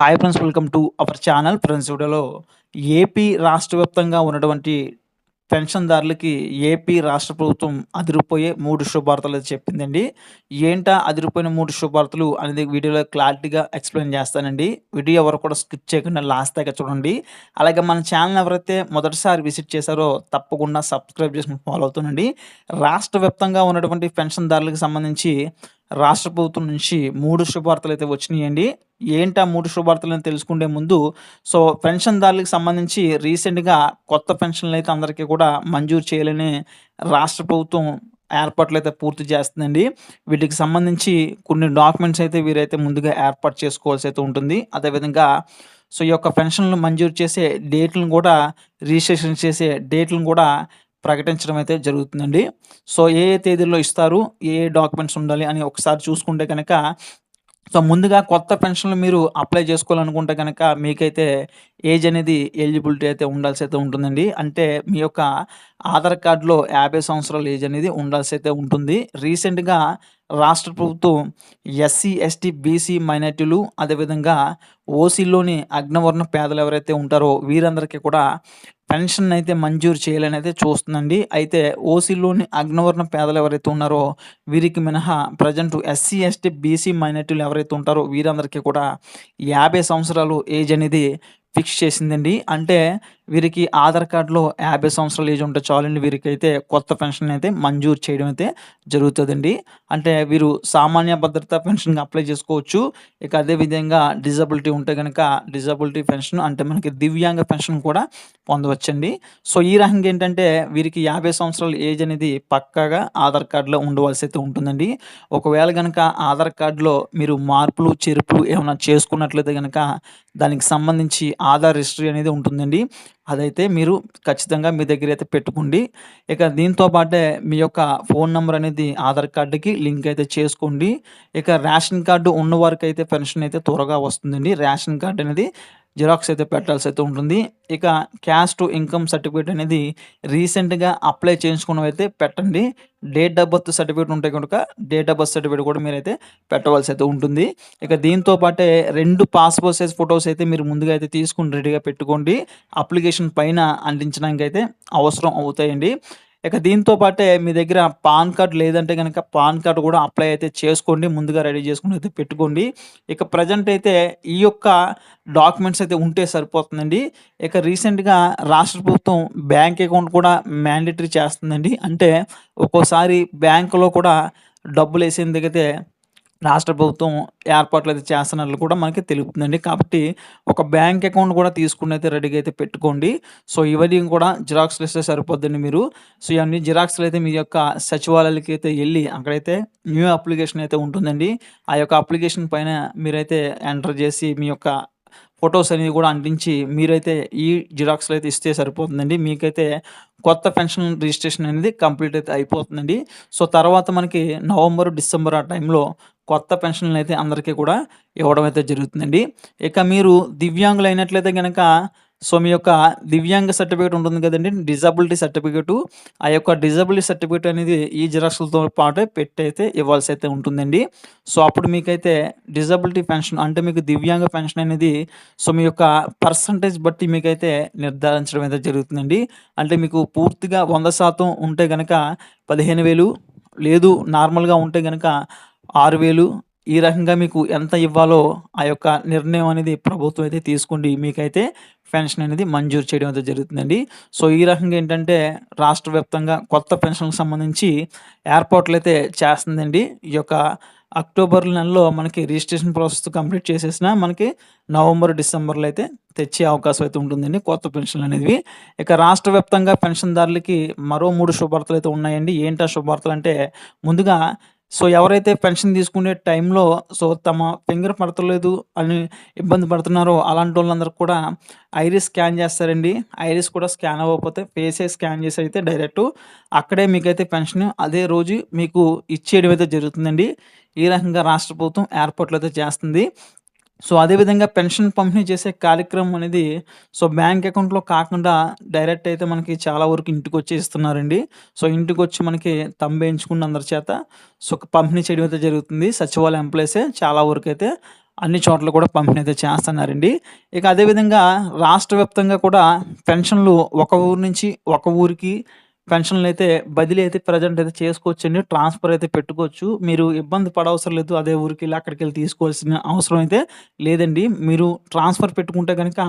Hi friends welcome to our channel friends వీడియోలో AP రాష్ట్ర వ్యాప్తంగా ఉన్నటువంటి పెన్షన్దారులకి ఏపీ రాష్ట్ర ప్రభుత్వం అదిరిపోయే మూడు శుభార్తలు చెప్పిందండి. ఏంటా అదిరిపోయిన మూడు శుభార్తలు అనేది వీడియోలో క్లారిటీగా ఎక్స్ప్లెయిన్ చేస్తానండి. వీడియో ఎవరు కూడా స్కిప్ చేయకుండా లాస్ట్ దాకా చూడండి. అలాగే మన ఛానల్ ఎవరైతే మొదటిసారి విజిట్ చేశారో తప్పకుండా సబ్స్క్రైబ్ చేసుకుని ఫాలో అవుతుండండి. రాష్ట్ర వ్యాప్తంగా ఉన్నటువంటి పెన్షన్దారులకు సంబంధించి రాష్ట్ర ప్రభుత్వం నుంచి మూడు శుభార్తలు అయితే వచ్చినాయండి. ఏంటి ఆ మూడు శుభార్తలను తెలుసుకుంటే ముందు సో పెన్షన్దారులకు సంబంధించి రీసెంట్గా కొత్త పెన్షన్లు అయితే అందరికీ కూడా మంజూరు చేయాలని రాష్ట్ర ప్రభుత్వం ఏర్పాట్లు అయితే పూర్తి చేస్తుందండి. వీటికి సంబంధించి కొన్ని డాక్యుమెంట్స్ అయితే వీరైతే ముందుగా ఏర్పాటు చేసుకోవాల్సి అయితే ఉంటుంది. అదేవిధంగా సో ఈ యొక్క పెన్షన్లు మంజూరు చేసే డేట్లను కూడా రిజిస్ట్రేషన్ చేసే డేట్లను కూడా ప్రకటించడం అయితే జరుగుతుందండి. సో ఏ ఏ తేదీల్లో ఇస్తారు? ఏ ఏ డాక్యుమెంట్స్ ఉండాలి అని ఒకసారి చూసుకుంటే కనుక సో ముందుగా కొత్త పెన్షన్లు మీరు అప్లై చేసుకోవాలనుకుంటే కనుక మీకైతే ఏజ్ అనేది ఎలిజిబిలిటీ అయితే ఉండాల్సి అయితే ఉంటుందండి. అంటే మీ యొక్క ఆధార్ కార్డులో యాభై సంవత్సరాల ఏజ్ అనేది ఉండాల్సి అయితే ఉంటుంది. రీసెంట్గా రాష్ట్ర ప్రభుత్వం ఎస్సీ ఎస్టీ బీసీ మైనార్టీలు అదేవిధంగా ఓసీలోని అగ్నవర్ణ పేదలు ఎవరైతే ఉంటారో వీరందరికీ కూడా పెన్షన్ అయితే మంజూరు చేయాలని అయితే చూస్తుందండి. అయితే ఓసీలోని అగ్నవర్ణ పేదలు ఎవరైతే ఉన్నారో వీరికి మినహా ప్రజెంట్ ఎస్సీ ఎస్టీ బీసీ మైనార్టీలు ఎవరైతే ఉంటారో వీరందరికీ కూడా యాభై సంవత్సరాలు ఏజ్ అనేది ఫిక్స్ చేసిందండి. అంటే వీరికి ఆధార్ కార్డులో యాభై సంవత్సరాల ఏజ్ ఉంటే చాలండి. వీరికైతే కొత్త పెన్షన్ అయితే మంజూరు చేయడం అయితే జరుగుతుందండి. అంటే వీరు సామాన్య భద్రతా పెన్షన్కి అప్లై చేసుకోవచ్చు. ఇక అదేవిధంగా డిజబిలిటీ ఉంటే కనుక డిజబిలిటీ పెన్షన్ అంటే మనకి దివ్యాంగ పెన్షన్ కూడా పొందవచ్చండి. సో ఈ రకంగా ఏంటంటే వీరికి యాభై సంవత్సరాల ఏజ్ అనేది పక్కాగా ఆధార్ కార్డులో ఉండవలసి అయితే ఉంటుందండి. ఒకవేళ కనుక ఆధార్ కార్డులో మీరు మార్పులు చెరుపులు ఏమైనా చేసుకున్నట్లయితే కనుక దానికి సంబంధించి ఆధార్ హిస్టరీ అనేది ఉంటుందండి. అదైతే మీరు ఖచ్చితంగా మీ దగ్గర అయితే పెట్టుకోండి. ఇక దీంతో పాటే మీ యొక్క ఫోన్ నెంబర్ అనేది ఆధార్ కార్డుకి లింక్ అయితే చేసుకోండి. ఇక రేషన్ కార్డు ఉన్నవారికి అయితే పెన్షన్ అయితే త్వరగా వస్తుందండి. రేషన్ కార్డు అనేది జిరాక్స్ అయితే పెట్టాల్సి అయితే ఉంటుంది. ఇక క్యాష్ టు ఇన్కమ్ సర్టిఫికేట్ అనేది రీసెంట్గా అప్లై చేసుకున్నవైతే పెట్టండి. డేట్ ఆఫ్ బర్త్ సర్టిఫికేట్ ఉంటే కనుక డేట్ ఆఫ్ బర్త్ సర్టిఫికేట్ కూడా మీరైతే పెట్టవలసి అయితే ఉంటుంది. ఇక దీంతో పాటే రెండు పాస్పోర్ట్ సైజ్ ఫొటోస్ అయితే మీరు ముందుగా అయితే తీసుకుని రెడీగా పెట్టుకోండి. అప్లికేషన్ పైన అందించడానికి అయితే అవసరం అవుతాయండి. ఇక దీంతో పాటే మీ దగ్గర పాన్ కార్డ్ లేదంటే కనుక పాన్ కార్డ్ కూడా అప్లై అయితే చేసుకోండి ముందుగా రెడీ చేసుకుని అయితే పెట్టుకోండి. ఇక ప్రజెంట్ అయితే ఈ యొక్క డాక్యుమెంట్స్ అయితే ఉంటే సరిపోతుందండి. ఇక రీసెంట్గా రాష్ట్ర ప్రభుత్వం బ్యాంక్ అకౌంట్ కూడా మ్యాండేటరీ చేస్తుందండి. అంటే ఒక్కోసారి బ్యాంకులో కూడా డబ్బులు వేసేందుకైతే రాష్ట్ర ప్రభుత్వం ఏర్పాట్లు అయితే చేస్తున్నట్లు కూడా మనకి తెలుపుతుందండి. కాబట్టి ఒక బ్యాంక్ అకౌంట్ కూడా తీసుకుని అయితే రెడీగా అయితే పెట్టుకోండి. సో ఇవన్నీ కూడా జిరాక్స్లు ఇస్తే సరిపోద్దండి మీరు. సో ఇవన్నీ జిరాక్స్లు అయితే మీ యొక్క సచివాలయాలకి అయితే వెళ్ళి అక్కడైతే న్యూ అప్లికేషన్ అయితే ఉంటుందండి. ఆ యొక్క అప్లికేషన్ పైన మీరైతే ఎంటర్ చేసి మీ యొక్క ఫొటోస్ అనేది కూడా అంటించి మీరైతే ఈ జిరాక్స్లు అయితే ఇస్తే సరిపోతుందండి. మీకైతే కొత్త పెన్షన్ రిజిస్ట్రేషన్ అనేది కంప్లీట్ అయితే అయిపోతుందండి. సో తర్వాత మనకి నవంబర్ డిసెంబర్ ఆ టైంలో కొత్త పెన్షన్లు అయితే అందరికీ కూడా ఇవ్వడం అయితే జరుగుతుందండి. ఇక మీరు దివ్యాంగులు అయినట్లయితే కనుక సో మీ యొక్క దివ్యాంగ సర్టిఫికేట్ ఉంటుంది కదండి డిజబిలిటీ సర్టిఫికేటు. ఆ యొక్క డిజబిలిటీ సర్టిఫికేట్ అనేది ఈ జిరాక్స్లతో పాటు పెట్టి అయితే ఇవ్వాల్సి అయితే ఉంటుందండి. సో అప్పుడు మీకైతే డిజబిలిటీ పెన్షన్ అంటే మీకు దివ్యాంగ పెన్షన్ అనేది సో మీ యొక్క పర్సంటేజ్ బట్టి మీకైతే నిర్ధారించడం అయితే జరుగుతుందండి. అంటే మీకు పూర్తిగా వంద శాతం ఉంటే కనుక పదిహేను వేలు లేదు నార్మల్గా ఉంటే కనుక ఆరు వేలు ఈ రకంగా మీకు ఎంత ఇవ్వాలో ఆ యొక్క నిర్ణయం అనేది ప్రభుత్వం అయితే తీసుకోండి మీకైతే పెన్షన్ అనేది మంజూరు చేయడం అయితే జరుగుతుందండి. సో ఈ రకంగా ఏంటంటే రాష్ట్ర వ్యాప్తంగా కొత్త పెన్షన్కి సంబంధించి ఏర్పాట్లు అయితే చేస్తుందండి. ఈ యొక్క అక్టోబర్ నెలలో మనకి రిజిస్ట్రేషన్ ప్రాసెస్ కంప్లీట్ చేసేసిన మనకి నవంబర్ డిసెంబర్లో అయితే తెచ్చే అవకాశం అయితే ఉంటుందండి కొత్త పెన్షన్లు అనేవి. ఇక రాష్ట్ర వ్యాప్తంగా పెన్షన్దారులకి మరో మూడు శుభార్తలు అయితే ఉన్నాయండి. ఏంటా శుభార్తలు అంటే ముందుగా సో ఎవరైతే పెన్షన్ తీసుకునే టైంలో సో తమ ఫింగర్ పడతలేదు అని ఇబ్బంది పడుతున్నారో అలాంటి వాళ్ళందరూ కూడా ఐరిస్ స్కాన్ చేస్తారండి. ఐరిస్ కూడా స్కాన్ అవ్వకపోతే ఫేసే స్కాన్ చేసి అయితే డైరెక్ట్ అక్కడే మీకైతే పెన్షన్ అదే రోజు మీకు ఇచ్చేయడం అయితే జరుగుతుందండి. ఈ రకంగా రాష్ట్ర ప్రభుత్వం ఏర్పాట్లు అయితే చేస్తుంది. సో అదేవిధంగా పెన్షన్ పంపిణీ చేసే కార్యక్రమం అనేది సో బ్యాంక్ అకౌంట్‌లో కాకుండా డైరెక్ట్ అయితే మనకి చాలా వరకు ఇంటికొచ్చి ఇస్తున్నారండి. సో ఇంటికొచ్చి మనకి తంబేయించుకున్న అందరి చేత సో పంపిణీ చేయడం అయితే జరుగుతుంది. సచివాలయ ఎంప్లాయీసే చాలా వరకు అయితే అన్ని చోట్ల కూడా పంపిణీ అయితే చేస్తున్నారండి. ఇక అదే విధంగా రాష్ట్ర వ్యాప్తంగా కూడా పెన్షన్‌లు ఒక ఊరు నుంచి ఒక ఊరికి పెన్షన్లు అయితే బదిలీ అయితే ప్రెజెంట్ అయితే చేసుకోవచ్చండి. ట్రాన్స్‌ఫర్ అయితే పెట్టుకోవచ్చు. మీరు ఇబ్బంది పడవసరం లేదు. అదే ఊరికి వెళ్ళి అక్కడికి వెళ్ళి తీసుకోవాల్సిన అవసరం అయితే లేదండి. మీరు ట్రాన్స్‌ఫర్ పెట్టుకుంటే కనుక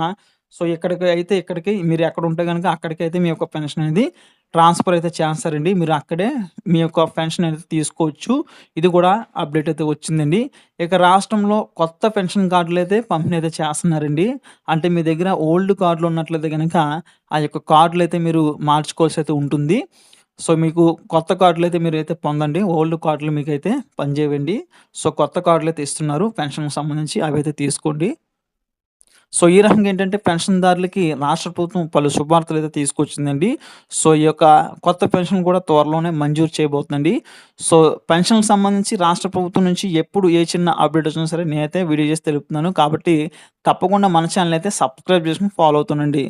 సో, ఇక్కడికి అయితే ఇక్కడికి మీరు ఎక్కడుంటే అక్కడికి అయితే మీ యొక్క పెన్షన్ అనేది ట్రాన్స్‌ఫర్ అయితే చేస్తారండి. మీరు అక్కడే మీ యొక్క పెన్షన్ అయితే తీసుకోవచ్చు. ఇది కూడా అప్డేట్ అయితే వచ్చిందండి. ఇక రాష్ట్రంలో కొత్త పెన్షన్ కార్డులైతే పంపిణీ అయితే చేస్తున్నారండి. అంటే మీ దగ్గర ఓల్డ్ కార్డులు ఉన్నట్లయితే కనుక ఆ యొక్క కార్డులు అయితే మీరు మార్చుకోవాల్సి అయితే ఉంటుంది. సో, మీకు కొత్త కార్డులు అయితే మీరు అయితే పొందండి. ఓల్డ్ కార్డులు మీకైతే పనిచేయండి సో, కొత్త కార్డులు అయితే ఇస్తున్నారు పెన్షన్‌కి సంబంధించి అవి అయితే తీసుకోండి. సో, ఈ రకంగా ఏంటంటే పెన్షన్‌దారులకి రాష్ట్ర ప్రభుత్వం పలు శుభార్తలైతే తీసుకొచ్చిందండి. సో, ఈ యొక్క కొత్త పెన్షన్ కూడా త్వరలోనే మంజూరు చేయబోతుందండి. సో, పెన్షన్‌కి సంబంధించి రాష్ట్ర ప్రభుత్వం నుంచి ఎప్పుడు ఏ చిన్న అప్డేట్ వచ్చినా సరే నేనైతే వీడియో చేసి తెలుపుతున్నాను. కాబట్టి తప్పకుండా మన ఛానల్ అయితే సబ్స్క్రైబ్ చేసుకుని ఫాలో అవుతుండండి.